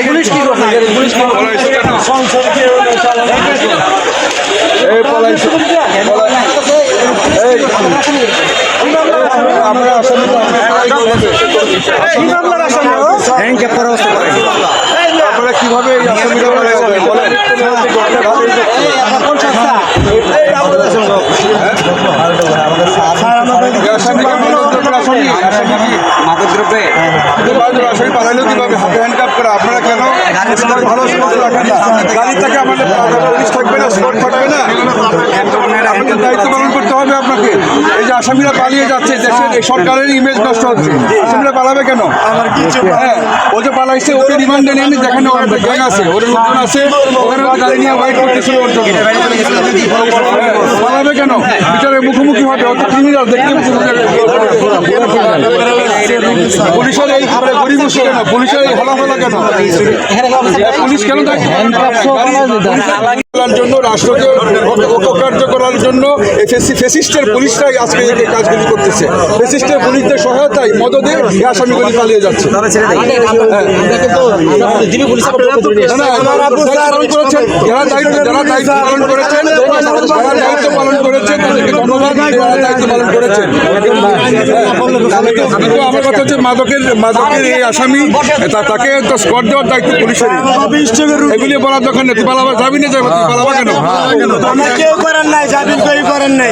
Police কি আমরা আসামি ব্যাংকে পরামর্শ করে মাদকদ্রব্যে হ্যান্ডকাপ করে আপনারা কেন ভালো থাকবে না স্কট থাকবে না আপনাদের দায়িত্ব পালন করতে হবে আপনাকে এই যে আসামিরা পালিয়ে যাচ্ছে দেশের এই সরকারের ইমেজ নষ্ট হচ্ছে। আসামিরা পালাবে কেন? হ্যাঁ ও যে পালাইছে ওকে রিমান্ডে নিয়ে নিন, যেখানে ওর গ্যাং আছে ওর লোকজন আছে ওখানে গাড়ি নিয়ে ওয়াইট করতেছিল ওর জন্য পালাবে কেন? বিচারের মুখোমুখি হবে অত ক্রিমিনাল দেখতে পুলিশের এই গরিব কেন পুলিশের এই হলাফলা কেন? পুলিশ কেন দায়িত্ব পালন করে না? গাড়ি- করার জন্য রাষ্ট্রকে অপকার্য করার জন্য ফেসিস্টের পুলিশরাই আজকে এই কাজগুলি করতেছে। ফেসিস্টের পুলিশদের সহায়তায় মদদে এই আসামিগুলি পালিয়ে যাচ্ছে। হ্যাঁ। না, না, দায়িত্ব পালন করেছেন যারা দায়িত্ব যারা দায়িত্ব পালন করেছেন যারা দায়িত্ব পালন করেছেন তাদেরকে ধন্যবাদ যারা দায়িত্ব পালন করেছেন। হ্যাঁ, আমার কথা হচ্ছে মাদকের মাদকের এই আসামি তা- তাকে একটা স্কট দেওয়ার দায়িত্ব পুলিশের এগুলি বলার দোকান নেই তুই পালাবা যাবি না যাবি তুই পালাবা কেন কেউ করেন নাই যাবি কেউ করেন নাই।